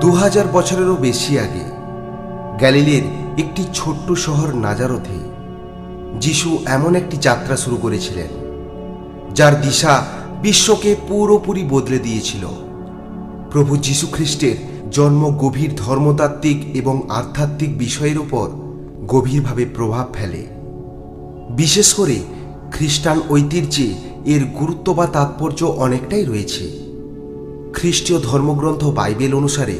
দু হাজার বছরেরও বেশি আগে গ্যালিলের একটি ছোট্ট শহর নাজারথে যিশু এমন একটি যাত্রা শুরু করেছিলেন, যার দিশা বিশ্বকে পুরোপুরি বদলে দিয়েছিল। প্রভু যীশু খ্রিস্টের জন্ম গভীর ধর্মতাত্ত্বিক এবং আধ্যাত্মিক বিষয়ের উপর গভীরভাবে প্রভাব ফেলে। বিশেষ করে খ্রিস্টান ঐতিহ্যে এর গুরুত্ব বা তাৎপর্য অনেকটাই রয়েছে। খ্রিস্টীয় ধর্মগ্রন্থ বাইবেল অনুসারে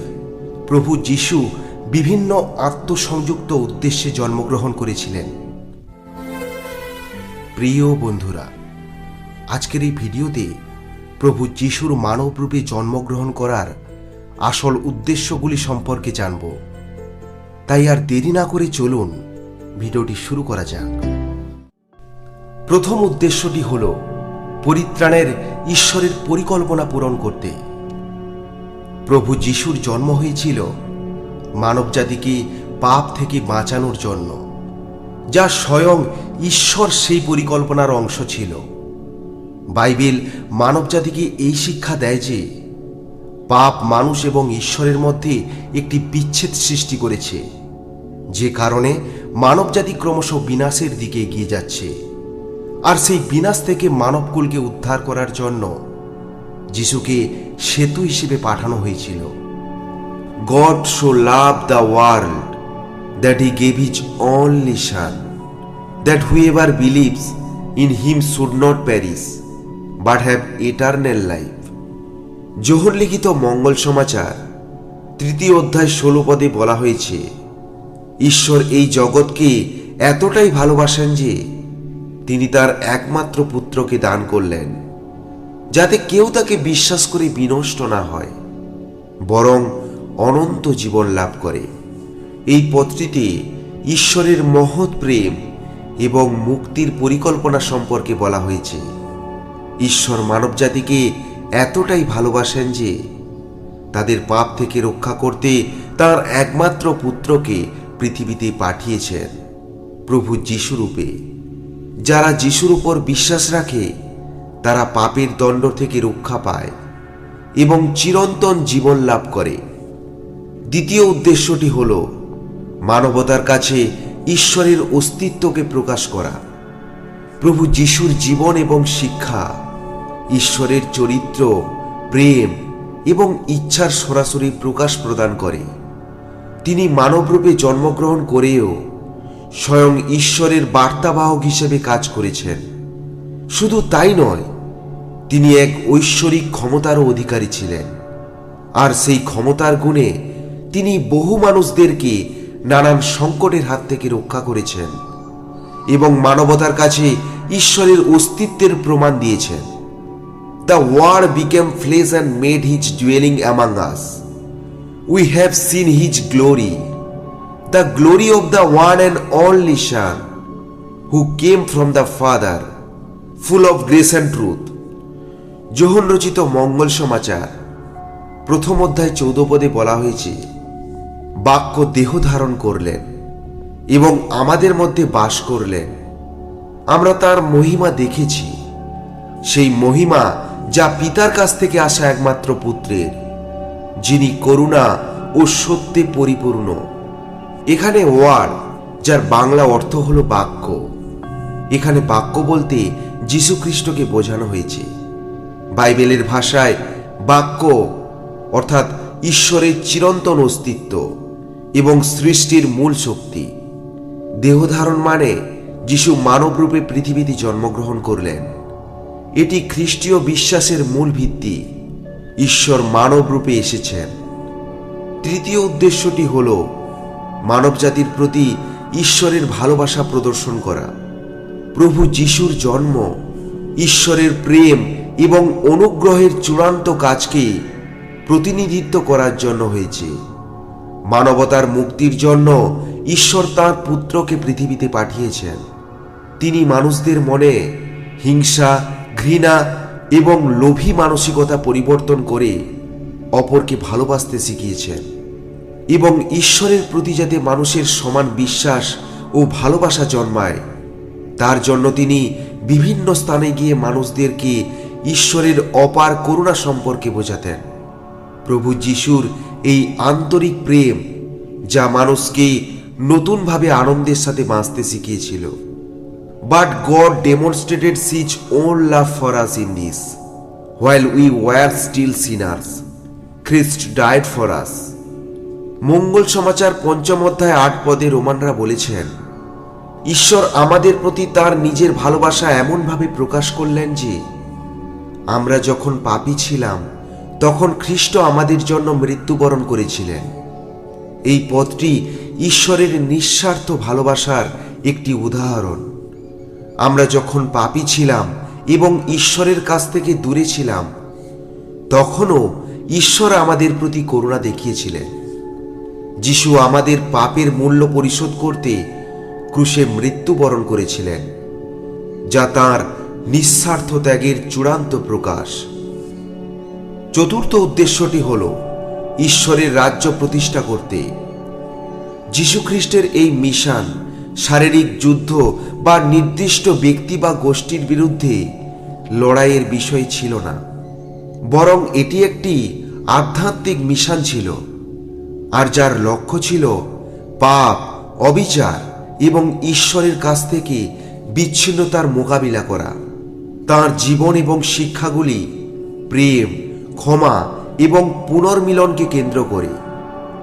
প্রভু যীশু বিভিন্ন আত্মসংযুক্ত উদ্দেশ্যে জন্মগ্রহণ করেছিলেন। প্রিয় বন্ধুরা, আজকের এই ভিডিওতে প্রভু যিশুর মানবরূপে জন্মগ্রহণ করার আসল উদ্দেশ্যগুলি সম্পর্কে জানব। তাই আর দেরি না করে চলুন ভিডিওটি শুরু করা যাক। প্রথম উদ্দেশ্যটি হল পরিত্রাণের ঈশ্বরের পরিকল্পনা পূরণ করতে। প্রভু যিশুর জন্ম হয়েছিল, মানবজাতিকে পাপ থেকে বাঁচানোর জন্য, যা স্বয়ং ঈশ্বর সেই পরিকল্পনার অংশ ছিল। বাইবেল মানবজাতিকে এই শিক্ষা দেয় যে, পাপ মানুষ এবং ঈশ্বরের মধ্যে একটি বিচ্ছেদ সৃষ্টি করেছে, যে কারণে মানবজাতি ক্রমশ বিনাশের দিকে এগিয়ে যাচ্ছে। আর সেই বিনাশ থেকে মানবকুলকে উদ্ধার করার জন্য যিশুকে সেতু হিসেবে পাঠানো হয়েছিল। God so love the world that he gave his only son that whoever believes in him should not perish but have eternal life জোহর লিখিত মঙ্গল সমাচার তৃতীয় অধ্যায় ষোলো পদে বলা হয়েছে, ঈশ্বর এই জগৎকে এতটাই ভালোবাসেন যে তিনি তার একমাত্র পুত্রকে দান করলেন। যাতে কেউ তাকে বিশ্বাস করে বিনষ্ট না হয়, বরং অনন্ত জীবন লাভ করে। এই পত্রিতে ঈশ্বরের মহৎ প্রেম এবং মুক্তির পরিকল্পনা সম্পর্কে বলা হয়েছে। ঈশ্বর মানবজাতিকে এতটাই ভালোবাসেন যে, তাদের পাপ থেকে রক্ষা করতে তার একমাত্র পুত্রকে পৃথিবীতে পাঠিয়েছেন প্রভু যিশুরূপে। যারা যিশুর উপর বিশ্বাস রাখে তারা পাপের দণ্ড থেকে রক্ষা পায় এবং চিরন্তন জীবন লাভ করে। দ্বিতীয় উদ্দেশ্যটি হল মানবতার কাছে ঈশ্বরের অস্তিত্বকে প্রকাশ করা। প্রভু যিশুর জীবন এবং শিক্ষা, ঈশ্বরের চরিত্র, প্রেম এবং ইচ্ছার সরাসরি প্রকাশ প্রদান করে। তিনি মানবরূপে জন্মগ্রহণ করেও স্বয়ং ঈশ্বরের বার্তাবাহক হিসেবে কাজ করেছেন। শুধু তাই নয় তিনি এক ঐশ্বরিক ক্ষমতারও অধিকারী ছিলেন। আর সেই ক্ষমতার গুণে তিনি বহু মানুষদেরকে নানান সংকটের হাত থেকে রক্ষা করেছেন এবং মানবতার কাছে ঈশ্বরের অস্তিত্বের প্রমাণ দিয়েছেন। The word became flesh and made his dwelling among us. We have seen his glory. The glory of the one and only son who came from the father, full of grace and truth. যোহন রচিত মঙ্গল সমাচার, প্রথম অধ্যায় চৌদ্দ পদে বলা হয়েছে, বাক্য দেহ ধারণ করলেন এবং আমাদের মধ্যে বাস করলেন। আমরা তার মহিমা দেখেছি, সেই মহিমা যা পিতার কাছ থেকে আসা একমাত্র পুত্রের, যিনি করুণা ও সত্যে পরিপূর্ণ। এখানে ওয়ার্ড, যার বাংলা অর্থ হলো বাক্য। এখানে বাক্য বলতে যীশু খ্রিস্টকে বোঝানো হয়েছে। বাইবেলের ভাষায় বাক্য, অর্থাৎ ঈশ্বরের চিরন্তন অস্তিত্ব এবং সৃষ্টির মূল শক্তি। দেহধারণ মানে যিশু মানবরূপে পৃথিবীতে জন্মগ্রহণ করলেন। এটি খ্রিস্টীয় বিশ্বাসের মূল ভিত্তি। ঈশ্বর মানবরূপে এসেছেন। তৃতীয় উদ্দেশ্যটি হল মানবজাতির প্রতি ঈশ্বরের ভালোবাসা প্রদর্শন করা। প্রভু যিশুর জন্ম, ঈশ্বরের প্রেম এবং অনুগ্রহের চূড়ান্ত কাজকে প্রতিনিধিত্ব করার জন্য হয়েছে। মানবতার মুক্তির জন্য ঈশ্বর তাঁর পুত্রকে পৃথিবীতে পাঠিয়েছেন। তিনি মানুষদের মনে হিংসা, ঘৃণা এবং লোভী মানসিকতা পরিবর্তন করে অপরকে ভালোবাসতে শিখিয়েছেন এবং ঈশ্বরের প্রতি যাতে মানুষের সমান বিশ্বাস ও ভালোবাসা জন্মায়, তার জন্য তিনি বিভিন্ন স্থানে গিয়ে মানুষদেরকে ঈশ্বরের অপার করুণা সম্পর্কে বোঝাতেন। প্রভু যিশুর এই আন্তরিক প্রেম, যা মানুষকে নতুনভাবে আনন্দের সাথে বাঁচতে শিখিয়েছিল। But God demonstrated his own love for us in this while we were still sinners Christ died for us মঙ্গল সমাচার পঞ্চম অধ্যায় আট পদে রোমানরা বলেছেন, ঈশ্বর আমাদের প্রতি তার নিজের ভালোবাসা এমনভাবে প্রকাশ করলেন যে আমরা যখন পাপী ছিলাম, তখন খ্রিস্ট আমাদের জন্য মৃত্যুবরণ করেছিলেন। এই পদটি ঈশ্বরের নিঃস্বার্থ ভালোবাসার একটি উদাহরণ। আমরা যখন পাপী ছিলাম এবং ঈশ্বরের কাছ থেকে দূরে ছিলাম, তখনও ঈশ্বর আমাদের প্রতি করুণা দেখিয়েছিলেন। যিশু আমাদের পাপের মূল্য পরিশোধ করতে ক্রুশে মৃত্যুবরণ করেছিলেন, যা তার নিঃস্বার্থ ত্যাগের চূড়ান্ত প্রকাশ। চতুর্থ উদ্দেশ্যটি হল ঈশ্বরের রাজ্য প্রতিষ্ঠা করতে। যীশুখ্রিস্টের এই মিশন, শারীরিক যুদ্ধ বা নির্দিষ্ট ব্যক্তি বা গোষ্ঠীর বিরুদ্ধে লড়াইয়ের বিষয় ছিল না। বরং এটি একটি আধ্যাত্মিক মিশন ছিল, আর যার লক্ষ্য ছিল পাপ, অবিচার এবং ঈশ্বরের কাছ থেকে বিচ্ছিন্নতার মোকাবিলা করা। তার জীবন এবং শিক্ষাগুলি প্রেম, ক্ষমা এবং পুনর্মিলনকে কেন্দ্র করে।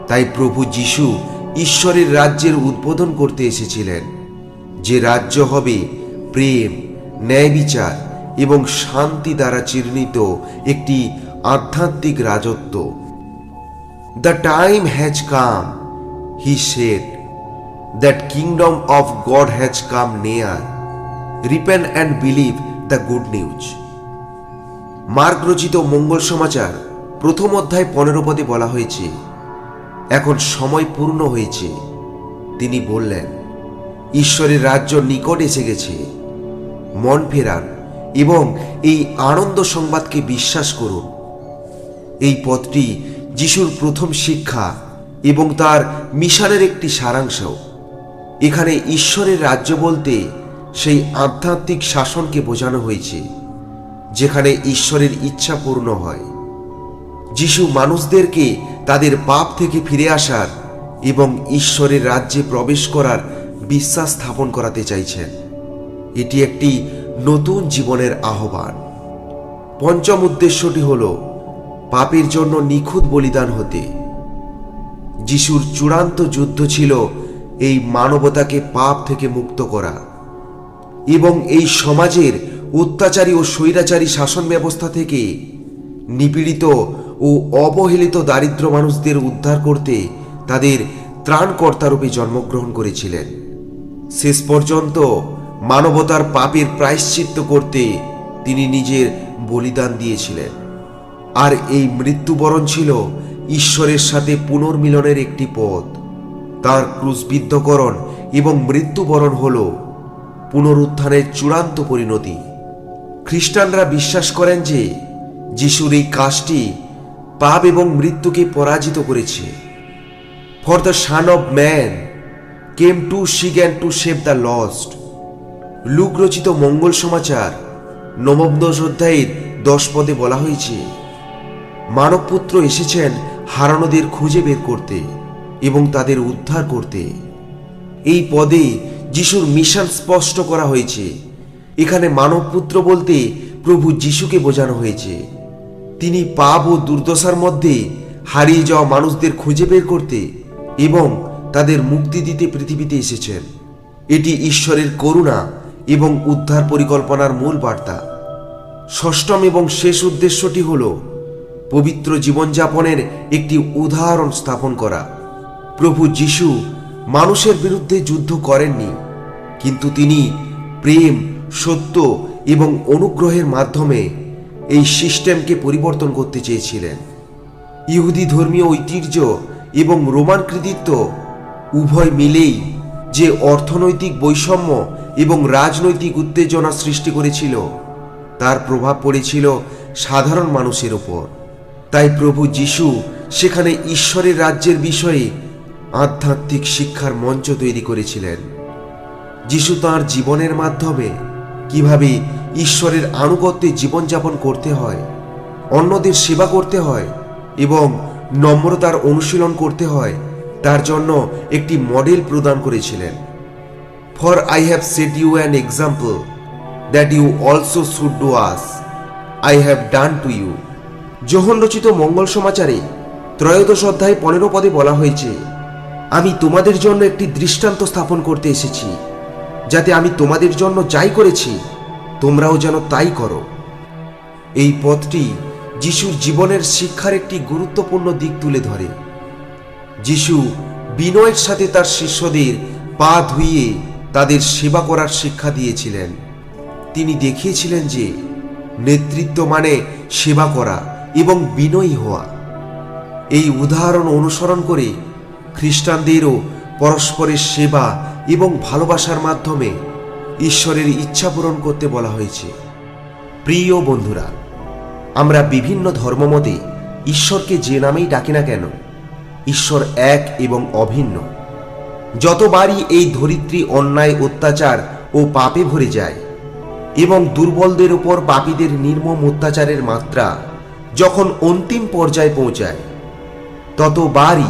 তাই প্রভু যিশু ঈশ্বরের রাজ্যের উদ্বোধন করতে এসেছিলেন। যে রাজ্য হবে প্রেম ন্যায় বিচার এবং শান্তি দ্বারা চিহ্নিত একটি আধ্যাত্মিক রাজত্ব। The time has come he said that kingdom of God has come near repent and believe the good news. Mark রচিত মঙ্গল সমাচার, প্রথম অধ্যায় পনেরো পদে বলা হয়েছে, এখন সময় পূর্ণ হয়েছে। তিনি বললেন, ঈশ্বরের রাজ্য নিকট এসে গেছে, মন ফেরান এবং এই আনন্দ সংবাদকে বিশ্বাস করুন। এই পথটি যিশুর প্রথম শিক্ষা এবং তার মিশনের একটি সারাংশ এখানে ঈশ্বরের রাজ্য বলতে সেই আধ্যাত্মিক শাসনকে বোঝানো হয়েছে, যেখানে ঈশ্বরের ইচ্ছা পূর্ণ হয়। যিশু মানুষদেরকে তাদের পাপ থেকে ফিরে আসার এবং ঈশ্বরের রাজ্যে প্রবেশ করার বিশ্বাস স্থাপন করাতে চাইছেন। এটি একটি নতুন জীবনের আহ্বান। পঞ্চম উদ্দেশ্যটি হল, পাপের জন্য নিখুঁত বলিদান হতে। যিশুর চূড়ান্ত যুদ্ধ ছিল এই মানবতাকে পাপ থেকে মুক্ত করা। এবং এই সমাজের অত্যাচারী ও স্বৈরাচারী শাসন ব্যবস্থা থেকে নিপীড়িত ও অবহেলিত দারিদ্র মানুষদের উদ্ধার করতে তাদের ত্রাণকর্তারূপে জন্মগ্রহণ করেছিলেন। শেষ পর্যন্ত মানবতার পাপের প্রায়শ্চিত্ত করতে তিনি নিজের বলিদান দিয়েছিলেন। আর এই মৃত্যুবরণ ছিল ঈশ্বরের সাথে পুনর্মিলনের একটি পথ। তার ক্রুশবিদ্ধকরণ এবং মৃত্যুবরণ হল পুনরুত্থানের চূড়ান্ত পরিণতি। খ্রিস্টানরা বিশ্বাস করেন যে যিশুর এই কাজটি পাপ এবং মৃত্যুকে পরাজিত করেছে। For the son of man came to seek and to save the lost Luke রচিত মঙ্গল সমাচার নবমদশ অধ্যায়ের দশ পদে বলা হয়েছে, মানবপুত্র এসেছেন হারানোদের খুঁজে বের করতে এবং তাদের উদ্ধার করতে। এই পদে যিশুর মিশন স্পষ্ট করা হয়েছে। এখানে মানবপুত্র বলতে প্রভু যিশুকে বোঝানো হয়েছে। তিনি পাপ ও দুর্দশার মধ্যে হারিয়ে যাওয়া মানুষদের খুঁজে বের করতে এবং তাদের মুক্তি দিতে পৃথিবীতে এসেছেন। এটি ঈশ্বরের করুণা এবং উদ্ধার পরিকল্পনার মূল বার্তা। ষষ্ঠম এবং শেষ উদ্দেশ্যটি হল পবিত্র জীবনযাপনের একটি উদাহরণ স্থাপন করা। প্রভু যিশু মানুষের বিরুদ্ধে যুদ্ধ করেননি, কিন্তু তিনি প্রেম, সত্য এবং অনুগ্রহের মাধ্যমে এই সিস্টেমকে পরিবর্তন করতে চেয়েছিলেন। ইহুদি ধর্মীয় ঐতিহ্য এবং রোমান কৃতিত্ব উভয় মিলেই যে অর্থনৈতিক বৈষম্য এবং রাজনৈতিক উত্তেজনা সৃষ্টি করেছিল, তার প্রভাব পড়েছিল সাধারণ মানুষের ওপর। তাই প্রভু যিশু সেখানে ঈশ্বরের রাজ্যের বিষয়ে আধ্যাত্মিক শিক্ষার মঞ্চ তৈরি করেছিলেন। যিশু তাঁর জীবনের মাধ্যমে কীভাবে ঈশ্বরের আনুগত্যে জীবনযাপন করতে হয়, অন্যদের সেবা করতে হয় এবং নম্রতার অনুশীলন করতে হয়, তার জন্য একটি মডেল প্রদান করেছিলেন। For I have set you an example that you also should do as I have done to you যোহন রচিত মঙ্গল সমাচারে ত্রয়োদশ অধ্যায় পনেরো পদে বলা হয়েছে আমি তোমাদের জন্য একটি দৃষ্টান্ত স্থাপন করতে এসেছি, যাতে আমি তোমাদের জন্য যাই করেছি, তোমরাও যেন তাই করো। এই পথটি যিশুর জীবনের শিক্ষার একটি গুরুত্বপূর্ণ দিক তুলে ধরে। যিশু বিনয়ের সাথে তার শিষ্যদের পা ধুইয়ে তাদের সেবা করার শিক্ষা দিয়েছিলেন। তিনি দেখিয়েছিলেন যে নেতৃত্ব মানে সেবা করা এবং বিনয়ী হওয়া। এই উদাহরণ অনুসরণ করে খ্রিস্টানদেরও পরস্পরের সেবা এবং ভালোবাসার মাধ্যমে ঈশ্বরের ইচ্ছা পূরণ করতে বলা হয়েছে। প্রিয় বন্ধুরা, আমরা বিভিন্ন ধর্মমতে ঈশ্বরকে যে নামেই ডাকি না কেন, ঈশ্বর এক এবং অভিন্ন। যতবারই এই ধরিত্রী অন্যায়, অত্যাচার ও পাপে ভরে যায় এবং দুর্বলদের উপর পাপীদের নির্মম অত্যাচারের মাত্রা যখন অন্তিম পর্যায়ে পৌঁছায়, ততবারই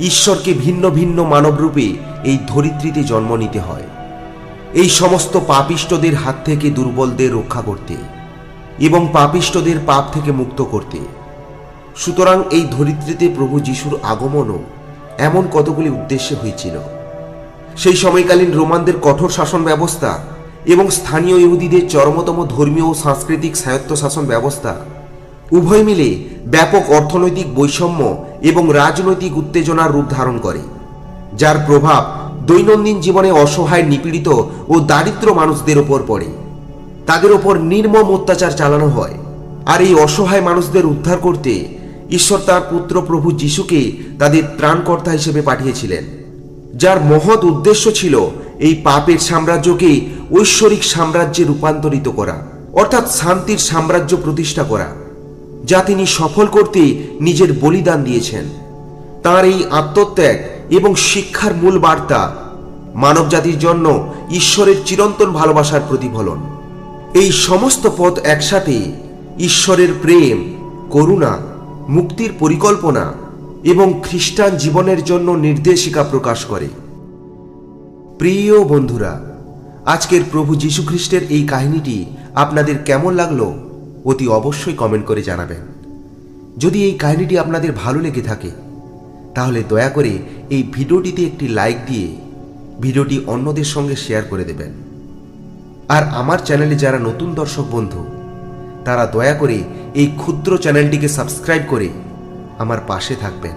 ঈশ্বরকে ভিন্ন ভিন্ন মানবরূপে এই ধরিত্রীতে জন্ম নিতে হয়। এই সমস্ত পাপিষ্টদের হাত থেকে দুর্বলদের রক্ষা করতে এবং পাপিষ্টদের পাপ থেকে মুক্ত করতে। সুতরাং এই ধরিত্রীতে প্রভু যিশুর আগমনও এমন কতগুলি উদ্দেশ্যে হয়েছিল। সেই সময়কালীন রোমানদের কঠোর শাসন ব্যবস্থা এবং স্থানীয় ইহুদিদের চরমতম ধর্মীয় ও সাংস্কৃতিক স্বায়ত্তশাসন ব্যবস্থা উভয় মিলে ব্যাপক অর্থনৈতিক বৈষম্য এবং রাজনৈতিক উত্তেজনার রূপ ধারণ করে, যার প্রভাব দৈনন্দিন জীবনে অসহায়, নিপীড়িত ও দারিদ্র মানুষদের ওপর পড়ে। তাদের ওপর নির্মম অত্যাচার চালানো হয় আর এই অসহায় মানুষদের উদ্ধার করতে ঈশ্বর তার পুত্র প্রভু যিশুকে তাদের ত্রাণকর্তা হিসেবে পাঠিয়েছিলেন, যার মহৎ উদ্দেশ্য ছিল এই পাপের সাম্রাজ্যকে ঐশ্বরিক সাম্রাজ্যে রূপান্তরিত করা, অর্থাৎ শান্তির সাম্রাজ্য প্রতিষ্ঠা করা। যা তিনি সফল করতে নিজের বলিদান দিয়েছেন। তার এই আত্মত্যাগ এবং শিক্ষার মূল বার্তা মানবজাতির জন্য ঈশ্বরের চিরন্তন ভালোবাসার প্রতিফলন। এই সমস্ত পথ একসাথে ঈশ্বরের প্রেম, করুণা, মুক্তির পরিকল্পনা এবং খ্রিস্টান জীবনের জন্য নির্দেশিকা প্রকাশ করে। প্রিয় বন্ধুরা, আজকের প্রভু যীশু খ্রিস্টের এই কাহিনীটি আপনাদের কেমন লাগল? অতি অবশ্যই কমেন্ট করে জানাবেন। যদি এই কাহিনীটি আপনাদের ভালো লেগে থাকে, তাহলে দয়া করে এই ভিডিওটিতে একটি লাইক দিয়ে ভিডিওটি অন্যদের সঙ্গে শেয়ার করে দেবেন। আর আমার চ্যানেলে যারা নতুন দর্শক বন্ধু, তারা দয়া করে এই ক্ষুদ্র চ্যানেলটিকে সাবস্ক্রাইব করে আমার পাশে থাকবেন।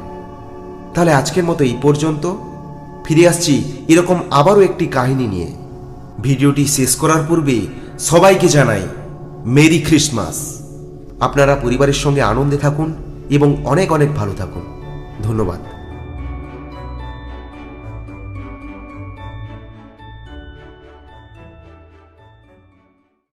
তাহলে আজকের মতো এই পর্যন্ত। ফিরে আসছি এরকম আবারও একটি কাহিনী নিয়ে। ভিডিওটি শেষ করার পূর্বে সবাইকে জানাই মেরি খ্রিস্টমাস আপনারা পরিবারের সঙ্গে আনন্দে থাকুন এবং অনেক অনেক ভালো থাকুন। ধন্যবাদ।